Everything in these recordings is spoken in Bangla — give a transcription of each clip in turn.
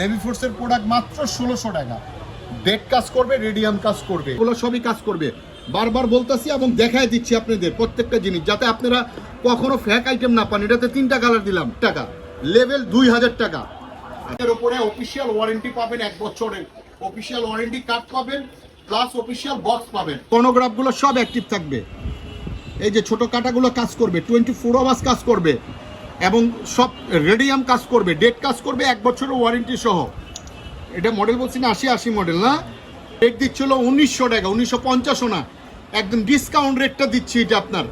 নেভি ফোর্সের প্রোডাক্ট মাত্র ষোলোশো টাকা। বেড কাজ করবে রেডিয়াম কাজ করবে। এগুলো সবই কাজ করবে। বারবার বলতেছি এবং দেখাই দিচ্ছি আপনাদের প্রত্যেকটা জিনিস, যাতে আপনারা কখনো ফ্যাক আইটেম না পান। এটাতে তিনটা কালার দিলাম। টাকা। লেভেল দুই হাজার টাকা। এর উপরে অফিসিয়াল ওয়ারেন্টি পাবেন এক বছরের। অফিসিয়াল ওয়ারেন্টি কার্ড পাবেন প্লাস অফিসিয়াল বক্স পাবেন। কোনোগ্রাফগুলো সব অ্যাক্টিভ থাকবে। এই যে ছোট কাটাগুলো কাজ করবে টোয়েন্টি ফোর আওয়ার্স কাজ করবে। এবং সব রেডিয়াম কাজ করবে, ডেট কাজ করবে এক বছরের ওয়ারেন্টি সহ। এটা মডেল বলছি না, আশি আশি মডেল না? রেট দিচ্ছিল উনিশশো টাকা, উনিশশো পঞ্চাশও না। একদম ডিসকাউন্ট রেটটা দিচ্ছি এটা আপনার।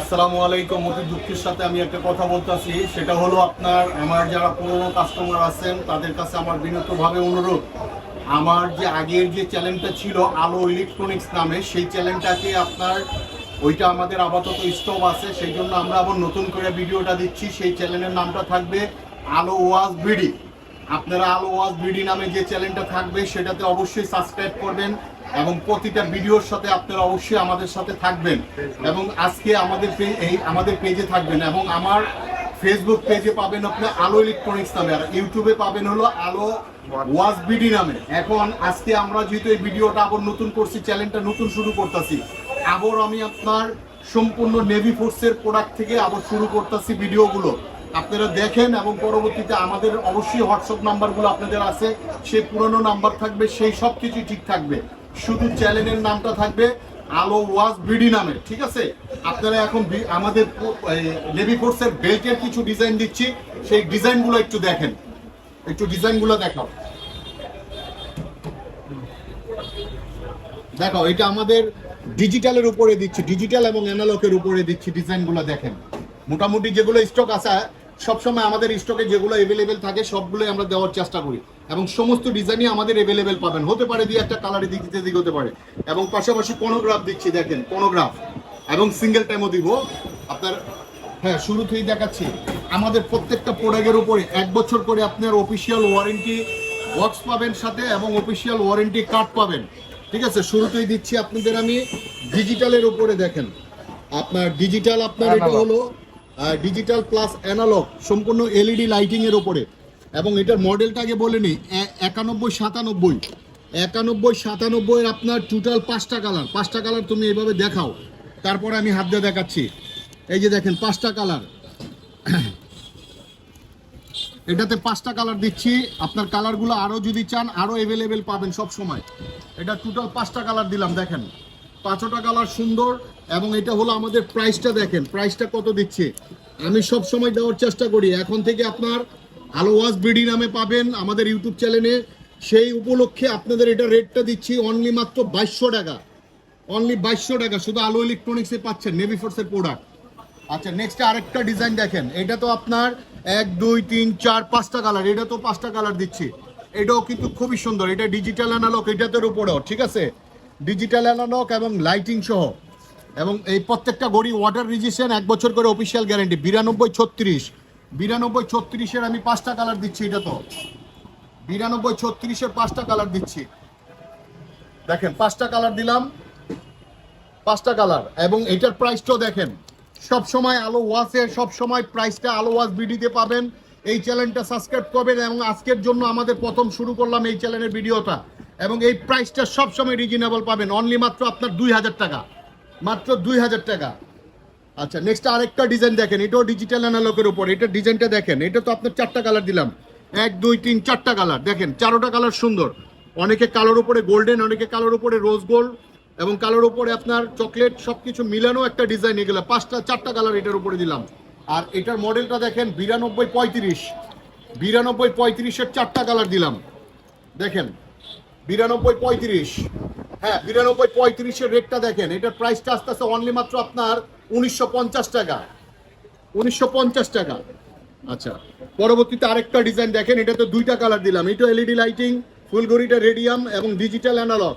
আসসালামু আলাইকুম, অতি দুঃখের সাথে আমি একটা কথা বলতেছি। সেটা হলো আপনার, আমার যারা পুরোনো কাস্টমার আছেন, তাদের কাছে আমার বিনীতভাবে অনুরোধ। আমার যে আগের যে চ্যানেলটা ছিল, আলো ইলেকট্রনিক্স নামে, সেই চ্যানেলটাকে আপনার ওইটা আমাদের আপাতত স্টপ আছে সেই জন্য আমরা আবার নতুন করে ভিডিওটা দিচ্ছি। সেই চ্যানেলের নামটা থাকবে আলো ওয়াজ বিডি আপনারা আলো ওয়াজ বিডি নামে যে চ্যানেলটা থাকবে, সেটাতে অবশ্যই সাবস্ক্রাইব করবেন এবং প্রতিটা ভিডিওর সাথে আপনারা অবশ্যই আমাদের সাথে থাকবেন। এবং আজকে আমাদের এই আমাদের পেজে থাকবেন এবং আমার ফেসবুক পেজে পাবেন আপনি আলো ইলেকট্রনিক্স নামে, আর ইউটিউবে পাবেন হলো আলো ওয়াজ বিডি নামে। এখন আজকে আমরা যেহেতু এই ভিডিওটা আবার নতুন করছি, চ্যানেলটা নতুন শুরু করতেছি আবার আমি আপনার সম্পূর্ণ নেভি ফোর্সের প্রোডাক্ট থেকে আবার শুরু করতেছি ভিডিওগুলো। আপনারা দেখেন এবং পরবর্তীতে আমাদের অবশ্যই হোয়াটসঅ্যাপ নাম্বারগুলো আপনাদের আছে। সেই পুরনো নাম্বার থাকবে, সেই সব কিছু ঠিক থাকবে। শুধু চ্যানেলের নামটা থাকবে আলো ওয়াজ বিডি নামে, ঠিক আছে? আপনারা এখন আমাদের নেভি ফোর্সের বেল্টের কিছু ডিজাইন দিচ্ছি। সেই ডিজাইনগুলো একটু দেখেন। একটু ডিজাইনগুলো দেখাও। দেখো এটা আমাদের ডিজিটালের উপরে দিচ্ছি ডিজিটাল এবং অ্যানালগের উপরে দিচ্ছি ডিজাইনগুলো দেখেন। মোটামুটি যেগুলো স্টক আছে, সবসময় আমাদের স্টকে যেগুলো অ্যাভেলেবেল থাকে, সবগুলোই আমরা দেওয়ার চেষ্টা করি। এবং সমস্ত ডিজাইনই আমাদের অ্যাভেলেবেল পাবেন। হতে পারে দিয়ে একটা কালারে দিক দিতে দিক হতে পারে। এবং পাশাপাশি কোনোগ্রাফ দিচ্ছি, দেখেন কোনোগ্রাফ এবং সিঙ্গেল টাইমও দিব। আপনার হ্যাঁ শুরু থেকেই দেখাচ্ছি। আমাদের প্রত্যেকটা প্রোডাক্টের উপরে এক বছর করে আপনার অফিসিয়াল ওয়ারেন্টি বক্স পাবেন সাথে এবং অফিসিয়াল ওয়ারেন্টি কার্ড পাবেন। ঠিক আছে শুরুতেই দিচ্ছি আপনাদের আমি ডিজিটালের উপরে দেখেন। আপনার ডিজিটাল আপনার এটা হলো ডিজিটাল প্লাস অ্যানালগ সম্পূর্ণ এলইডি লাইটিং এর উপরে। এবং এটার মডেলটা আগে বলে নিই একানব্বই সাতানব্বই। একানব্বই সাতানব্বই এর আপনার টোটাল পাঁচটা কালার পাঁচটা কালার তুমি এইভাবে দেখাও। তারপরে আমি হাত দিয়ে দেখাচ্ছি। এই যে দেখেন পাঁচটা কালার এটাতে পাঁচটা কালার দিচ্ছি। আপনার কালারগুলো আরও যদি চান আরও অ্যাভেলেবেল পাবেন সব সময়। এটা টোটাল পাঁচটা কালার দিলাম, দেখেন। পাঁচটা কালার সুন্দর, এবং এটা হলো আমাদের প্রাইসটা দেখেন। প্রাইসটা কত দিচ্ছে? আমি সব সময় দেওয়ার চেষ্টা করি। এখন থেকে আপনার আলো ওয়াজ বিডি নামে পাবেন আমাদের ইউটিউব চ্যানেলে সেই উপলক্ষে আপনাদের এটা রেটটা দিচ্ছি অনলি মাত্র বাইশশো টাকা। অনলি বাইশশো টাকা, শুধু আলো ইলেকট্রনিক্সে পাচ্ছেন নেভি ফোর্সের প্রোডাক্ট আচ্ছা নেক্সট আরেকটা ডিজাইন দেখেন। এটা তো আপনার এক, দুই, তিন, চার, পাঁচটা কালার এটা তো পাঁচটা কালার দিচ্ছি। এটাও কিন্তু খুবই সুন্দর। এটা ডিজিটাল অ্যানালগ এটাতের উপরেও, ঠিক আছে? ডিজিটাল অ্যানালগ এবং লাইটিং সহ। এবং এই প্রত্যেকটা গড়ি ওয়াটার রেজিস্ট্রেশন এক বছর করে অফিসিয়াল গ্যারেন্টি বিরানব্বই ছত্রিশ। বিরানব্বই ছত্রিশের আমি পাঁচটা কালার দিচ্ছি এটা তো। বিরানব্বই ছত্রিশের পাঁচটা কালার দিচ্ছি। দেখেন, পাঁচটা কালার দিলাম। পাঁচটা কালার এবং এটার প্রাইসটাও দেখেন। সব সময় আলো ওয়াসের সব সময় প্রাইসটা আলো ওয়াস বিডিতে পাবেন। এই চ্যানেলটা সাবস্ক্রাইব করবেন এবং আজকের জন্য আমাদের প্রথম শুরু করলাম এই চ্যানেলের ভিডিওটা। এবং এই প্রাইসটা সব সময় রিজনেবল পাবেন। অনলি মাত্র আপনার দুই হাজার টাকা। মাত্র দুই হাজার টাকা। আচ্ছা নেক্সট আরেকটা ডিজাইন দেখেন। এটাও ডিজিটাল অ্যানালগের উপর। এটা ডিজাইনটা দেখেন। এটা তো আপনার চারটা কালার দিলাম। এক, দুই, তিন, চারটা কালার দেখেন, চারোটা কালার সুন্দর। অনেকে কালোর উপরে গোল্ডেন অনেকে কালোর উপরে রোজ গোল্ড এবং কালোর উপরে আপনার চকলেট সব কিছু মিলানো একটা ডিজাইন, এগুলো পাঁচটা, চারটা কালার এটার উপরে দিলাম। আর এটার মডেলটা দেখেন, বিরানব্বই পঁয়ত্রিশ। বিরানব্বই পঁয়ত্রিশের চারটা কালার দিলাম। দেখেন, বিরানব্বই পঁয়ত্রিশ। হ্যাঁ বিরানব্বই পঁয়ত্রিশের রেটটা দেখেন, এটার প্রাইসটা আস্তে আস্তে অনলি মাত্র আপনার উনিশশো পঞ্চাশ টাকা। উনিশশো পঞ্চাশ টাকা। আচ্ছা পরবর্তীতে আরেকটা ডিজাইন দেখেন, এটাতে দুইটা কালার দিলাম। এটা এলইডি লাইটিং ফুলগড়িটা রেডিয়াম এবং ডিজিটাল অ্যানালগ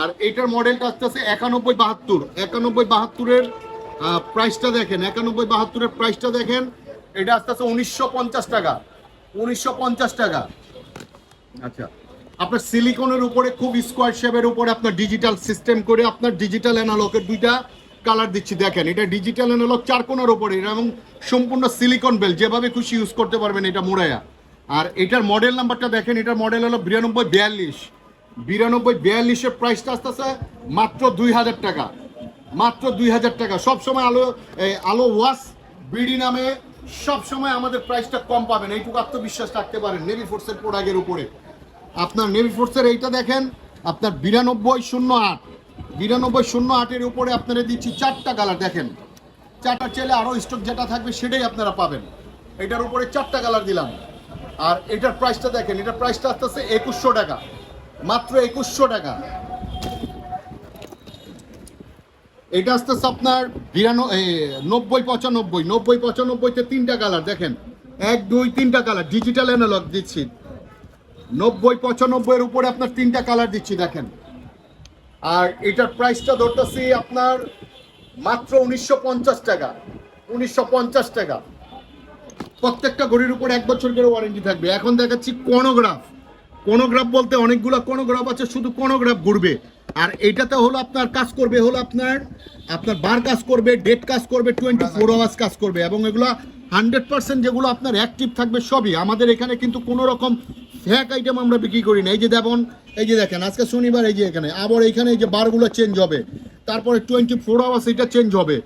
আর এটার মডেলটা আস্তে আস্তে একানব্বই বাহাত্তর। একানব্বই বাহাত্তরের প্রাইসটা দেখেন, একানব্বই বাহাত্তরের প্রাইসটা দেখেন, এটা আস্তে আস্তে উনিশশো পঞ্চাশ টাকা। উনিশশো পঞ্চাশ টাকা। আচ্ছা আপনার সিলিকনের উপরে, খুব স্কোয়ার শেপের উপরে আপনার ডিজিটাল সিস্টেম করে আপনার ডিজিটাল অ্যানালগের দুইটা কালার দিচ্ছি, দেখেন। এটা ডিজিটাল অ্যানালগ চার কোনার উপরে এবং সম্পূর্ণ সিলিকন বেল যেভাবে খুশি ইউজ করতে পারবেন এটা মোড়ায়া। আর এটার মডেল নাম্বারটা দেখেন, এটার মডেল হলো বিরানব্বই বিয়াল্লিশ। বিরানব্বই, বিয়াল্লিশের প্রাইসটা আসতেছে মাত্র দুই হাজার টাকা। মাত্র দুই হাজার টাকা। সবসময় আলো আলো ওয়াশ, বিডি নামে সবসময় আমাদের প্রাইসটা কম পাবেন। এইটুকু আত্মবিশ্বাস রাখতে পারেন নেভি ফোর্সের প্রোডাক্টের উপরে। আপনার নেভি ফোর্সের এইটা দেখেন, আপনার বিরানব্বই শূন্য আট। বিরানব্বই শূন্য আটের উপরে আপনারা দিচ্ছি চারটা কালার দেখেন। চারটা চেলে আরও স্টক যেটা থাকবে সেটাই আপনারা পাবেন। এটার উপরে চারটা কালার দিলাম। আর এটার প্রাইসটা দেখেন, এটার প্রাইসটা আসতেছে একুশশো টাকা। মাত্র একুশশো টাকা। এটা আসতেছে আপনার বিরানো এ, নব্বই পঁচানব্বই নব্বই পঁচানব্বইতে তিনটা কালার দেখেন। এক দুই তিনটা কালার ডিজিটাল অ্যানালগ দিচ্ছি। নব্বই পঁচানব্বইয়ের উপরে আপনার তিনটা কালার দিচ্ছি দেখেন। আর এটার প্রাইসটা ধরতেছি আপনার মাত্র উনিশশো পঞ্চাশ টাকা উনিশশো পঞ্চাশ টাকা। প্রত্যেকটা ঘড়ির উপর এক বছর করে ওয়ারেন্টি থাকবে। এখন দেখাচ্ছি কোনোগ্রাফ কোনোগ্রাফ বলতে অনেকগুলো কোনোগ্রাফ আছে, শুধু কোনোগ্রাফ ঘুরবে। আর এটাতে হলো আপনার কাজ করবে হলো আপনার আপনার বার কাজ করবে, ডেট কাজ করবে টোয়েন্টি ফোর আওয়ার্স কাজ করবে, এবং এগুলো হান্ড্রেড পার্সেন্ট যেগুলো আপনার অ্যাক্টিভ থাকবে সবই। আমাদের এখানে কিন্তু কোনো রকম ফ্যাক আইটেম আমরা বিক্রি করি না। এই যে যেমন এই যে দেখেন, আজকে শনিবার এই যে এখানে, আবার এখানে এই যে বারগুলো চেঞ্জ হবে। তারপরে টোয়েন্টি ফোর আওয়ার্স এটা চেঞ্জ হবে।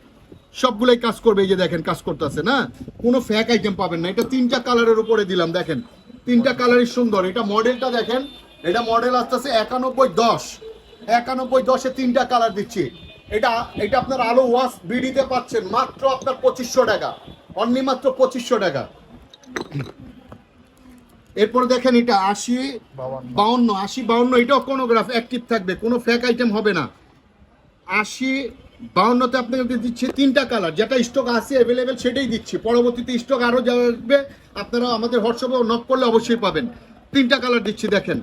সবগুলোই কাজ করবে, এই যে দেখেন, কাজ করতেছে, না? কোনো ফ্যাক আইটেম পাবেন না। এটা তিনটা কালারের উপরে দিলাম, দেখেন। তিনটা কালারই সুন্দর। এটা মডেলটা দেখেন এটা মডেল আসতেছে একানব্বই দশ। একানব্বই দশে তিনটা কালার দিচ্ছি। এটা এটা আপনার আলো ওয়াশ বিডিতে পাচ্ছেন মাত্র আপনার পঁচিশশো টাকা। অনলি মাত্র পঁচিশশো টাকা। এরপর দেখেন এটা আশি বাউন্ন। আশি বাউন্ন এটাও কোনো গ্রাফ অ্যাক্টিভ থাকবে কোনো ফ্যাক আইটেম হবে না। আশি বাউন্নতে আপনাকে দিচ্ছি তিনটা কালার যেটা স্টক আছে অ্যাভেলেবেল সেটাই দিচ্ছি। পরবর্তীতে স্টক আরও যা আসবে আপনারা আমাদের হোয়াটসঅ্যাপে নক করলে অবশ্যই পাবেন। তিনটা কালার দিচ্ছি দেখেন।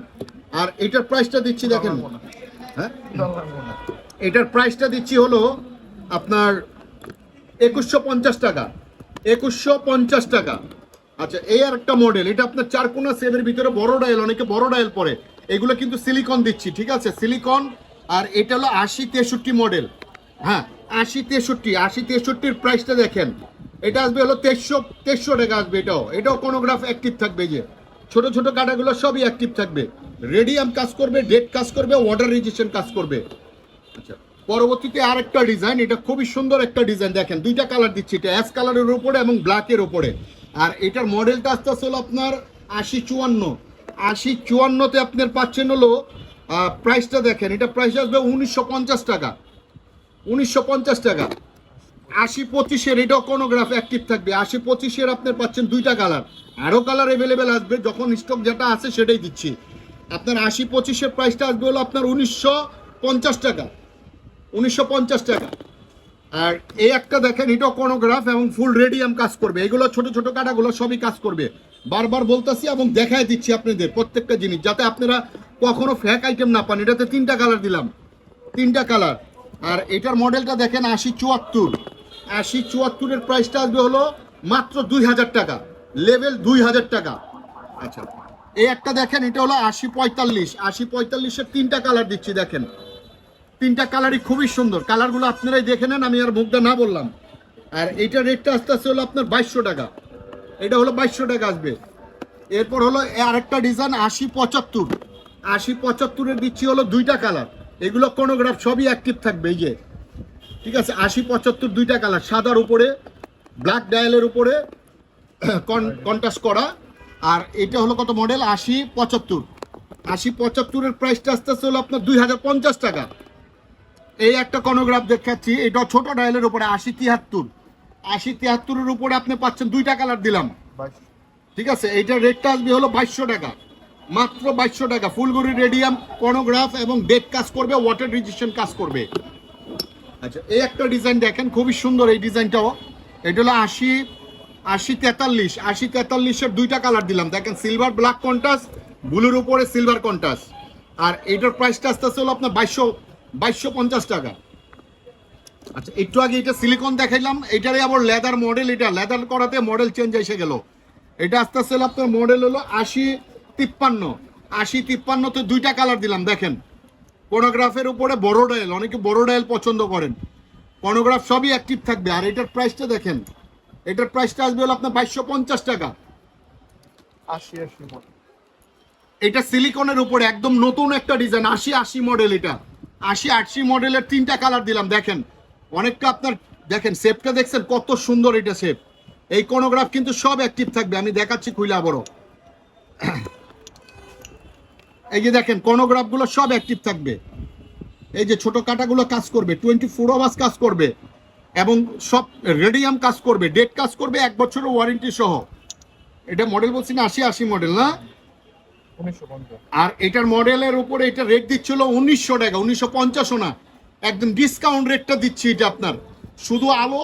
আর এটার প্রাইসটা দিচ্ছি দেখেন। হ্যাঁ। এটার প্রাইসটা দিচ্ছি হলো আপনার একুশশো পঞ্চাশ টাকা। একুশশো পঞ্চাশ টাকা। আচ্ছা এই আর একটা মডেল এটা আপনার চারকোনা সেভের ভিতরে বড় ডায়াল অনেকে বড় ডায়াল পরে। এগুলো কিন্তু সিলিকন দিচ্ছি ঠিক আছে? সিলিকন আর এটা হলো আশি তেষট্টি মডেল হ্যাঁ আশি তেষট্টি, আশি তেষট্টির প্রাইসটা দেখেন। এটা আসবে হলো তেইশশো তেইশশো টাকা আসবে এটাও। এটাও কোনোগ্রাফ অ্যাক্টিভ থাকবে যে। ছোট ছোট কাটাগুলো সবই অ্যাক্টিভ থাকবে। রেডিয়াম কাজ করবে ডেট কাজ করবে ওয়াটার রেজিস্ট্রেশন কাজ করবে। আচ্ছা পরবর্তীতে আরেকটা ডিজাইন এটা খুবই সুন্দর একটা ডিজাইন দেখেন। দুইটা কালার দিচ্ছি, এটা অ্যাশ কালারের উপরে এবং ব্ল্যাকের উপরে। আর এটার মডেলটা আসতে আসতে হলো আপনার আশি চুয়ান্ন। আশি চুয়ান্নতে আপনার পাচ্ছেন হলো প্রাইসটা দেখেন। এটা প্রাইস আসবে উনিশশো পঞ্চাশ টাকা। উনিশশো পঞ্চাশ টাকা। আশি পঁচিশের এটাও কোনোগ্রাফ অ্যাক্টিভ থাকবে। আশি পঁচিশের আপনার পাচ্ছেন দুইটা কালার আরও কালার অ্যাভেলেবেল আসবে, যখন স্টক যেটা আছে সেটাই দিচ্ছি। আপনার আশি পঁচিশের প্রাইসটা আসবে হলো আপনার উনিশশো পঞ্চাশ টাকা। উনিশশো পঞ্চাশ টাকা। আর এই একটা দেখেন, এটাও কোনোগ্রাফ এবং ফুল রেডিয়াম কাজ করবে। এগুলো ছোট ছোট কাটাগুলো সবই কাজ করবে। বারবার বলতেছি এবং দেখায় দিচ্ছি আপনাদের প্রত্যেকটা জিনিস, যাতে আপনারা কখনো ফ্যাক আইটেম না পান। এটাতে তিনটা কালার দিলাম। তিনটা কালার আর এটার মডেলটা দেখেন আশি চুয়াত্তর। আশি চুয়াত্তরের প্রাইসটা আসবে হলো মাত্র দুই হাজার টাকা। লেভেল দুই হাজার টাকা। আচ্ছা এই একটা দেখেন, এটা হলো আশি পঁয়তাল্লিশ। আশি পঁয়তাল্লিশের তিনটা কালার দিচ্ছি, দেখেন। তিনটা কালারই খুবই সুন্দর। কালারগুলো আপনারাই দেখে নেন, আমি আর মুখটা না বললাম। আর এইটা রেটটা আস্তে আস্তে হলো আপনার বাইশশো টাকা। এটা হলো বাইশশো টাকা আসবে। এরপর হলো আরেকটা ডিজাইন আশি পঁচাত্তর। আশি পঁচাত্তরের দিচ্ছি হলো দুইটা কালার এগুলো কোনোগ্রাফ সবই অ্যাক্টিভ থাকবে এই যে। ঠিক আছে আশি পঁচাত্তর দুইটা কালার সাদার উপরে ব্ল্যাক ডায়ালের উপরে কন্টাস্ট করা। আর এটা হলো কত মডেল আশি পঁচাত্তর। আশি পঁচাত্তরের প্রাইসটা আস্তে আস্তে হলো আপনার দুই হাজার পঞ্চাশ টাকা। এই একটা কনোগ্রাফ দেখাচ্ছি এটা ছোট ডায়ালের উপরে আশি তিয়াত্তর। আশি তিয়াত্তরের উপরে আপনি পাচ্ছেন দুইটা কালার দিলাম। ঠিক আছে এইটার রেটটা আসবে হলো বাইশশো টাকা। মাত্র বাইশশো টাকা। ফুলগুড়ি রেডিয়াম কনোগ্রাফ এবং ডেট কাজ করবে ওয়াটার রেজিস্ট্রেশন কাজ করবে। আচ্ছা এই একটা ডিজাইন দেখেন, খুবই সুন্দর এই ডিজাইনটাও এটা হলো আশি আশি তেতাল্লিশ। আশি তেতাল্লিশের দুইটা কালার দিলাম। দেখেন সিলভার ব্ল্যাক কন্টাস ব্লুর উপরে সিলভার কন্টাস আর এটার প্রাইসটা আস্তে আস্তে হলো আপনার বাইশশো বাইশশো পঞ্চাশ টাকা। আচ্ছা একটু আগে এটা সিলিকন দেখাইলাম। এটারই আবার লেদার মডেল এটা লেদার করাতে মডেল চেঞ্জ এসে গেল। এটা আস্তে আস্তে আপনার মডেল হলো আশি তিপ্পান্ন। আশি তিপ্পান্নতে দুইটা কালার দিলাম দেখেন। কোনোগ্রাফের উপরে বড় ডায়াল অনেকে বড় ডায়াল পছন্দ করেন। কোনোগ্রাফ সবই অ্যাক্টিভ থাকবে। আর এটার প্রাইসটা দেখেন। এটার প্রাইসটা আসবে হলো আপনার বাইশশো পঞ্চাশ টাকা। আশি আশি এটা সিলিকনের উপরে একদম নতুন একটা ডিজাইন আশি আশি মডেল এটা। আশি আশি মডেলের তিনটা কালার দিলাম দেখেন। অনেকটা আপনার দেখেন শেপটা দেখছেন কত সুন্দর এটা শেপ এই কোনোগ্রাফ কিন্তু সব অ্যাক্টিভ থাকবে আমি দেখাচ্ছি খুইলা বড়। এই যে দেখেন কোনোগ্রাফগুলো সব অ্যাক্টিভ থাকবে। এই যে ছোট কাটাগুলো কাজ করবে টোয়েন্টি ফোর আওয়ার্স কাজ করবে এবং সব রেডিয়াম কাজ করবে ডেট কাজ করবে এক বছরের ওয়ারেন্টি সহ। এটা মডেল বলছি না আশি আশি মডেল না? আর এটার মডেলের উপরে এটা রেট দিচ্ছিল উনিশশো টাকা উনিশশো পঞ্চাশও না। একদম ডিসকাউন্ট রেটটা দিচ্ছি এটা আপনার। শুধু আলো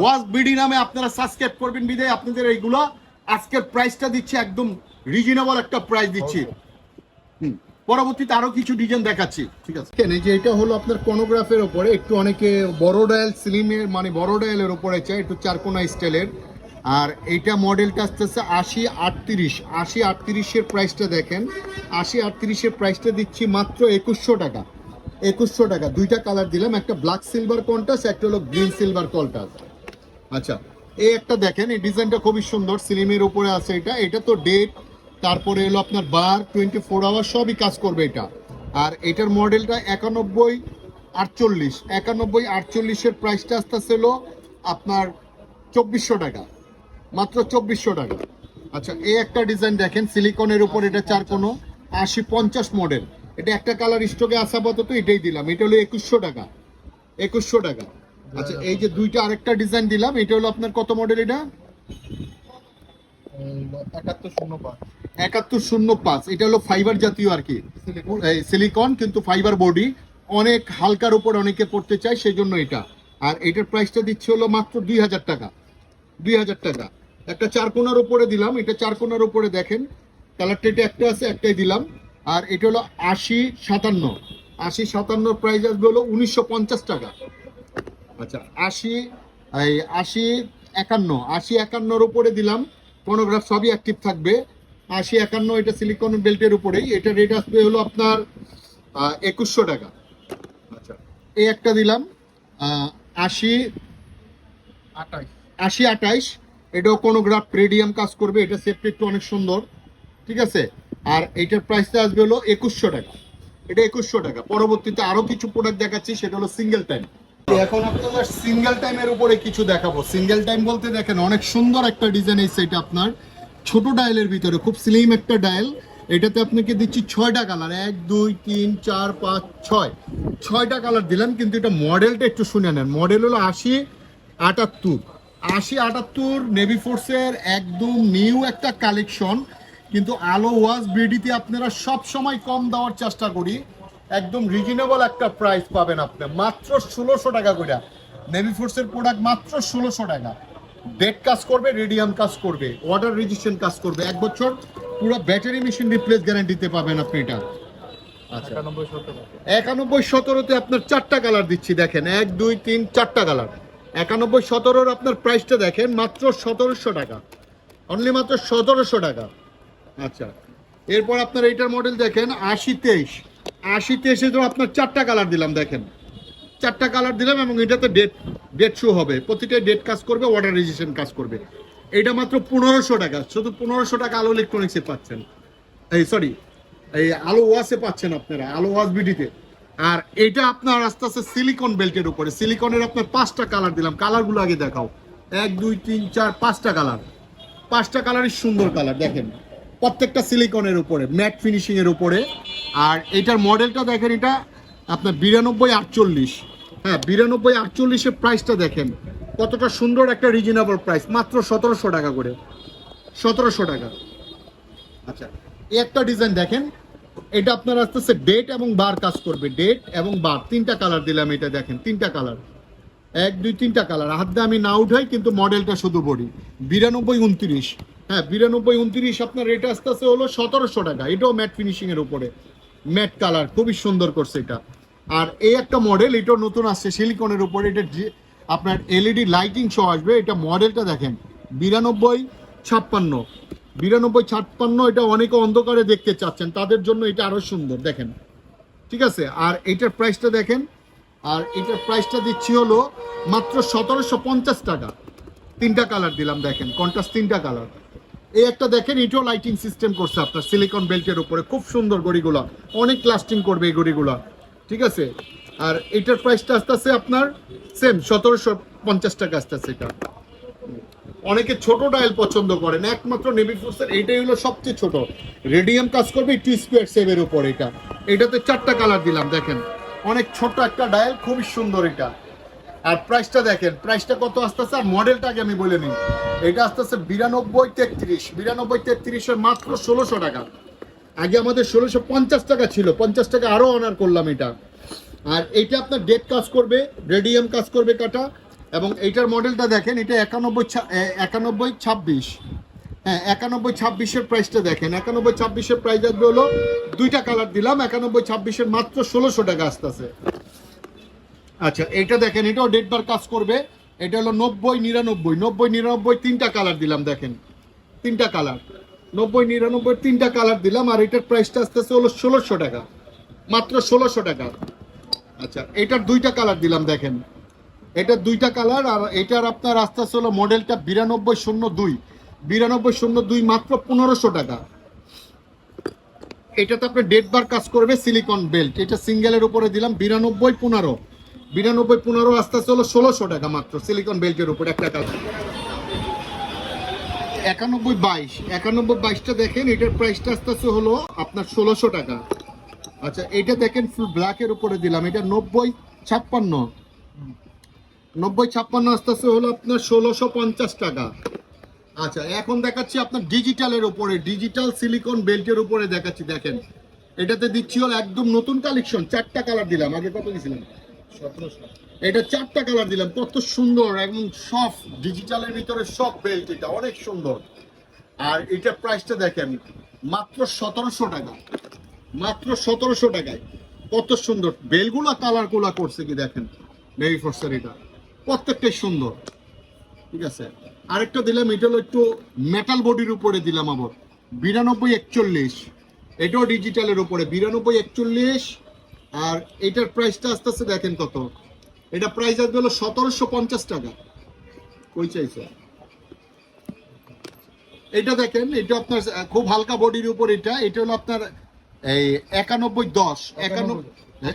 ওয়াজ বিডি নামে আপনারা সাবস্ক্রাইব করবেন বিদায় আপনাদের এইগুলো। আজকের প্রাইসটা দিচ্ছি একদম রিজনেবল একটা প্রাইস দিচ্ছি। পরবর্তীতে আরও কিছু ডিজাইন দেখাচ্ছি। ঠিক আছে? এই যে এটা হলো আপনার কোনোগ্রাফের উপরে, একটু অনেকে বড় ডায়াল স্লিমের মানে বড় ডায়ালের উপরে চাই একটু চারকোনা স্টাইলের আর এইটা মডেলটা আসতেছে আশি আটত্রিশ। আশি আটত্রিশের প্রাইসটা দেখেন, আশি আটত্রিশের প্রাইসটা দিচ্ছি মাত্র একুশশো টাকা। একুশশো টাকা। দুইটা কালার দিলাম, একটা ব্ল্যাক সিলভার কন্টাস একটা হলো গ্রিন সিলভার কন্টাস আচ্ছা এই একটা দেখেন, এই ডিজাইনটা খুবই সুন্দর সিলিমের উপরে আছে এটা। এটা তো ডেট তারপরে এলো আপনার বার টোয়েন্টি ফোর আওয়ার সবই কাজ করবে এটা। আর এটার মডেলটা একানব্বই আটচল্লিশ। একানব্বই আটচল্লিশের প্রাইসটা আসতেছে হলো আপনার চব্বিশশো টাকা। মাত্র চব্বিশশো টাকা। আচ্ছা এই একটা ডিজাইন দেখেন সিলিকনের উপর এটা চার কোনো, আশি পঞ্চাশ মডেল এটা একটা কালার স্টকে আসা আপাতত, এটাই দিলাম। এটা হলো একুশশো টাকা। একুশশো টাকা। আচ্ছা এই যে দুইটা আরেকটা ডিজাইন দিলাম, এটা হলো আপনার কত মডেল এটা? একাত্তর শূন্য পাঁচ। একাত্তর শূন্য পাঁচ, এটা হলো ফাইবার জাতীয় আর কি। সিলিকন কিন্তু ফাইবার বডি অনেক হালকার উপর অনেকে পড়তে চায় সেই জন্য এটা। আর এটার প্রাইসটা দিচ্ছে হলো মাত্র দুই হাজার টাকা। দুই হাজার টাকা। একটা চার কোনার উপরে দিলাম, এটা চার কোনার উপরে দেখেন কালারটা এটা একটা আছে, একটাই দিলাম। আর এটা হলো আশি সাতান্ন। আশি সাতান্ন প্রাইস আসবে হলো উনিশশো পঞ্চাশ টাকা। আচ্ছা আশি, এই আশি একান্ন, আশি একান্নর উপরে দিলাম ফোনোগ্রাফ সবই অ্যাক্টিভ থাকবে। আশি একান্ন এটা সিলিকন বেল্টের উপরেই। এটা রেট আসবে হলো আপনার একুশশো টাকা। আচ্ছা এই একটা দিলাম আশি আঠাইশ আশি আঠাইশ এটাও কোনো গ্রাফ রেডিয়াম কাজ করবে এটা সেফটি একটু অনেক সুন্দর ঠিক আছে? আর এটার প্রাইসটা আসবে হলো একুশশো টাকা। এটা একুশশো টাকা। পরবর্তীতে আরও কিছু প্রোডাক্ট দেখাচ্ছি সেটা হলো সিঙ্গেল টাইম এখন আপনাদের সিঙ্গেল টাইমের উপরে কিছু দেখাবো। সিঙ্গেল টাইম বলতে দেখেন অনেক সুন্দর একটা ডিজাইন এই সেটা আপনার। ছোট ডায়ালের ভিতরে, খুব স্লিম একটা ডায়াল। এটাতে আপনাকে দিচ্ছি ছয়টা কালার এক, দুই, তিন, চার, পাঁচ, ছয়। ছয়টা কালার দিলাম, কিন্তু এটা মডেলটা একটু শুনে নেন। মডেল হলো আশি, আটাত্তর। আশি, আটাত্তর নেভি ফোর্সের একদম নিউ একটা কালেকশন কিন্তু আলো ওয়াজ বিডিতে আপনারা সব সময় কম দেওয়ার চেষ্টা করি। একদম রিজনেবল একটা প্রাইস পাবেন আপনি। মাত্র ষোলোশো টাকা করে নেভি ফোর্সের প্রোডাক্ট মাত্র ষোলোশো টাকা। ডেট কাজ করবে রেডিয়াম কাজ করবে ওয়াটার রেজিস্ট্যান্ট কাজ করবে এক বছর পুরো ব্যাটারি মেশিন রিপ্লেস গ্যারান্টিতে পাবেন আপনি এটা। আচ্ছা। একানব্বই সতেরোতে আপনার চারটা কালার দিচ্ছি দেখেন এক দুই তিন চারটা কালার একানব্বই সতেরোর আপনার প্রাইসটা দেখেন মাত্র সতেরোশো টাকা। অনলি মাত্র সতেরোশো টাকা। আচ্ছা। এরপর আপনার এইটার মডেল দেখেন আশি তেইশ। আশি তেইশে তো আপনার চারটা কালার দিলাম দেখেন। চারটা কালার দিলাম এবং এটাতে ডেট ডেট শো হবে। প্রতিটা ডেট কাজ করবে ওয়াটার রেজিস্ট্যান্ট কাজ করবে। এটা মাত্র পনেরোশো টাকা। শুধু পনেরোশো টাকা আলো ইলেকট্রনিক্সে পাচ্ছেন। এই সরি এই আলো ওয়াসে পাচ্ছেন আপনারা, আলো ওয়াস বিডিতে আর এটা আপনার আস্তে আস্তে সিলিকন বেল্টের উপরে। সিলিকনের আপনার পাঁচটা কালার দিলাম। কালারগুলো আগে দেখাও। এক, দুই, তিন, চার, পাঁচটা কালার পাঁচটা কালারই সুন্দর কালার দেখেন। প্রত্যেকটা সিলিকনের উপরে ম্যাট ফিনিশিংয়ের উপরে। আর এটার মডেলটা দেখেন, এটা আপনার বিরানব্বই আটচল্লিশ। হ্যাঁ বিরানব্বই আটচল্লিশের প্রাইসটা দেখেন। কতটা সুন্দর একটা রিজনেবল প্রাইস মাত্র সতেরোশো টাকা করে। সতেরোশো টাকা। আচ্ছা একটা ডিজাইন দেখেন। এটা আপনার আস্তে আস্তে ডেট এবং বার কাজ করবে। ডেট এবং বার তিনটা কালার দিলাম এটা দেখেন, তিনটা কালার এক, দুই, তিনটা কালার হাত দিয়ে আমি না উঠাই, কিন্তু মডেলটা শুধু বডি বিরানব্বই উনত্রিশ। হ্যাঁ বিরানব্বই উনত্রিশ আপনার রেট আস্তে আস্তে হলো সতেরোশো টাকা। এটাও ম্যাট ফিনিশিংয়ের উপরে। ম্যাট কালার খুবই সুন্দর করছে এটা। আর এই একটা মডেল এটাও নতুন আসছে সিলিকনের উপরে, এটা আপনার এলইডি লাইটিং শো আসবে, এটা মডেলটা দেখেন, বিরানব্বই ছাপ্পান্ন বিরানব্বই ছাপ্পান্ন, এটা অনেকে অন্ধকারে দেখতে চাচ্ছেন, তাদের জন্য এটা আরও সুন্দর, দেখেন, ঠিক আছে? আর এটার প্রাইসটা দেখেন, আর এটার প্রাইসটা দিচ্ছি হলো মাত্র সতেরোশো পঞ্চাশ টাকা। তিনটা কালার দিলাম, দেখেন কন্ট্রাস্ট তিনটা কালার এই একটা দেখেন, এটাও লাইটিং সিস্টেম করছে আপনার সিলিকন বেল্টের উপরে, খুব সুন্দর গড়িগুলো, অনেক লাস্টিং করবে এই গড়িগুলা। ঠিক আছে? আর এটার প্রাইসটা আসতে আছে আপনার সেম সতেরোশো পঞ্চাশ টাকা আসতে আছে এটা। অনেকে ছোট ডায়াল পছন্দ করেন, একমাত্র নেভি ফোর্সের এইটাই হলো সবচেয়ে ছোট। রেডিয়াম কাজ করবে একটু স্কোয়ার সেভের উপর এটা। এটাতে চারটা কালার দিলাম, দেখেন। অনেক ছোট একটা ডায়াল খুবই সুন্দর এটা। আর প্রাইসটা দেখেন প্রাইসটা কত আসতেছে? আর মডেলটা আগে আমি বলে নিই। এটা আসতেছে বিরানব্বই তেত্রিশ, বিরানব্বই তেত্রিশের মাত্র ষোলোশো টাকা। আগে আমাদের ষোলোশো পঞ্চাশ টাকা ছিল, পঞ্চাশ টাকা আরও অনার করলাম এটা। আর এইটা আপনার ডেট কাজ করবে রেডিয়াম কাজ করবে কাটা, এবং এইটার মডেলটা দেখেন, এটা একানব্বই একানব্বই ছাব্বিশ। হ্যাঁ একানব্বই ছাব্বিশের প্রাইসটা দেখেন। একানব্বই ছাব্বিশের প্রাইস আসবে হলো, দুইটা কালার দিলাম, একানব্বই ছাব্বিশের মাত্র ষোলোশো টাকা আসতেছে। আচ্ছা এটা দেখেন, এটাও ডেট বার কাজ করবে। এটা হলো নব্বই নিরানব্বই নব্বই নিরানব্বই তিনটা কালার দিলাম, দেখেন। তিনটা কালার নব্বই, নিরানব্বই, তিনটা কালার দিলাম আর এটার প্রাইসটা আসতেছে হলো ষোলোশো টাকা। মাত্র ষোলোশো টাকা। আচ্ছা এটার দুইটা কালার দিলাম, দেখেন। এটার দুইটা কালার আর এটার আপনার আস্তে আস্তে হলো মডেলটা বিরানব্বই শূন্য দুই। বিরানব্বই শূন্য দুই মাত্র পনেরোশো টাকা। এটাতে আপনার ডেট বার কাজ করবে সিলিকন বেল্ট এটা সিঙ্গেলের উপরে দিলাম বিরানব্বই পনেরো। বিরানব্বই পনেরো আস্তে আস্তে হলো ষোলোশো টাকা মাত্র সিলিকন বেল্টের উপর একটা কালার একানব্বই বাইশ, একানব্বই বাইশটা দেখেন, এটার প্রাইসটা আস্তে আস্তে হলো আপনার ষোলোশো টাকা। আচ্ছা এটা দেখেন ফুল ব্ল্যাকের উপরে দিলাম, এটা নব্বই ছাপ্পান্ন। নব্বই ছাপ্পান্ন আস্তে আস্তে হলো আপনার ষোলোশো পঞ্চাশ টাকা। আচ্ছা এখন দেখাচ্ছি আপনার ডিজিটালের উপরে ডিজিটাল সিলিকন বেল্টের উপরে দেখাচ্ছি, দেখেন। এটাতে দিচ্ছি হলো একদম নতুন কালেকশন চারটা কালার দিলাম, আগে কত দিয়েছিলাম এটা চারটা কালার দিলাম, কত সুন্দর একদম সফট ডিজিটালের ভিতরে সব বেল্ট এটা, অনেক সুন্দর। আর এটা প্রাইসটা দেখেন, মাত্র সতেরোশো টাকা। মাত্র সতেরোশো টাকায়। কত সুন্দর। বেলগুলা কালারগুলা করছে কি দেখেন নেভি ফোর্সের এটা। প্রত্যেকটাই সুন্দর। ঠিক আছে? আরেকটা দিলাম, এটা হলো একটু মেটাল বডির উপরে দিলাম আবার। বিরানব্বই একচল্লিশ। এটাও ডিজিটালের উপরে। বিরানব্বই একচল্লিশ আর এটার প্রাইসটা আস্তে আস্তে দেখেন কত। এটা প্রাইস আসবে হলো সতেরোশো পঞ্চাশ টাকা। কই চাইছে? এটা দেখেন এটা আপনার খুব হালকা বডির উপর এটা। এটা হলো আপনার এই একানব্বই দশ একানব্বই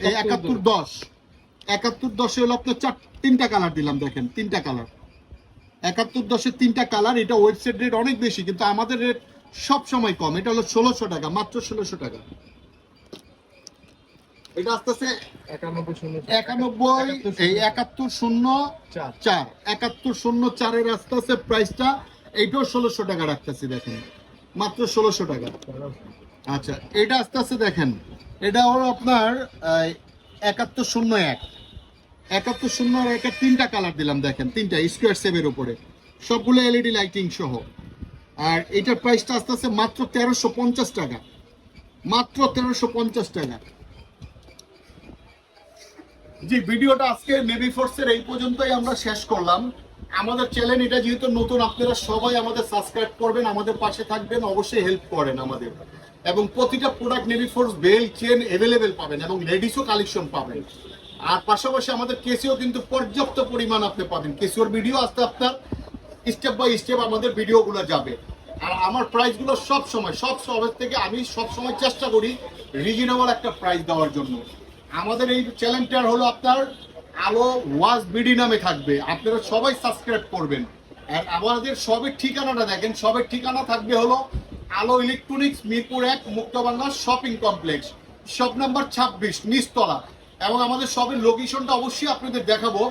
এই একাত্তর দশ। একাত্তর দশে হলো আপনার চার তিনটা কালার দিলাম দেখেন তিনটা কালার একাত্তর দশের তিনটা কালার এটা ওয়েবসাইট রেট অনেক বেশি কিন্তু আমাদের রেট সব সময় কম। এটা হলো ষোলোশো টাকা মাত্র ষোলোশো টাকা। এটা আস্তে আস্তে একানব্বই এই একাত্তর শূন্য চার। একাত্তর শূন্য চারের আস্তে আস্তে প্রাইসটা এইটাও ষোলোশো টাকা রাখতেছি দেখেন। মাত্র ষোলোশো টাকা। আচ্ছা এটা দেখেন। এটা হলো আপনার একাত্তর শূন্য এক। একাত্তর শূন্য একের তিনটা কালার দিলাম দেখেন তিনটা স্কোয়ার সেভের উপরে। সবগুলো এলইডি লাইটিং সহ। আর এটার প্রাইসটা আস্তে আস্তে মাত্র তেরোশো পঞ্চাশ টাকা। মাত্র তেরোশো পঞ্চাশ টাকা। জি, ভিডিওটা আজকে নেভি ফোর্সের এই পর্যন্তই আমরা শেষ করলাম। আমাদের চ্যানেল এটা যেহেতু নতুন, আপনারা সবাই আমাদের সাবস্ক্রাইব করবেন, আমাদের পাশে থাকবেন, অবশ্যই হেল্প করেন আমাদের। এবং প্রতিটা product Naviforce belt chain available পাবেন এবং লেডিসও কালেকশন পাবেন। আর পাশাপাশি আমাদের কেসিও কিন্তু পর্যাপ্ত পরিমাণ আপনি পাবেন। কেসিওর ভিডিও আসতে আপনার স্টেপ বাই স্টেপ আমাদের ভিডিওগুলো যাবে। আর আমার প্রাইসগুলো সব সময় সব সবের থেকে আমি সব সময় চেষ্টা করি রিজনেবল একটা প্রাইস দেওয়ার জন্য। আমাদের এই চ্যানেলটার হলো আপনার আলো ওয়াজ বিডি নামে থাকবে। আপনারা সবাই সাবস্ক্রাইব করবেন। আর আমাদের সবের ঠিকানাটা দেখেন সবের ঠিকানা থাকবে হলো আলো ইলেকট্রনিক্স মিরপুর এক Muktobangla shopping complex shop number ছাব্বিশ, নিচতলা। এবং আমাদের সবের লোকেশনটা অবশ্যই আপনাদের দেখাবো।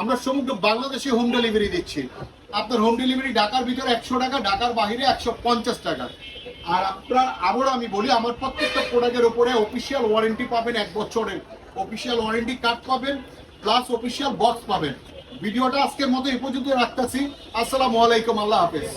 আমরা সমগ্র বাংলাদেশে হোম ডেলিভারি দিচ্ছি। আপনার হোম ডেলিভারি ঢাকার ভিতরে একশো টাকা, ঢাকার বাইরে একশো পঞ্চাশ টাকা। আর আপনার, আবারও আমি বলি, আমার প্রত্যেকটা প্রোডাক্টের উপরে অফিসিয়াল ওয়ারেন্টি পাবেন এক বছরের। অফিসিয়াল ওয়ারেন্টি কার্ড পাবেন প্লাস অফিসিয়াল বক্স পাবেন। ভিডিওটা আজকের মতো পর্যন্ত রাখতেছি। আসসালামু আলাইকুম, আল্লাহ হাফেজ।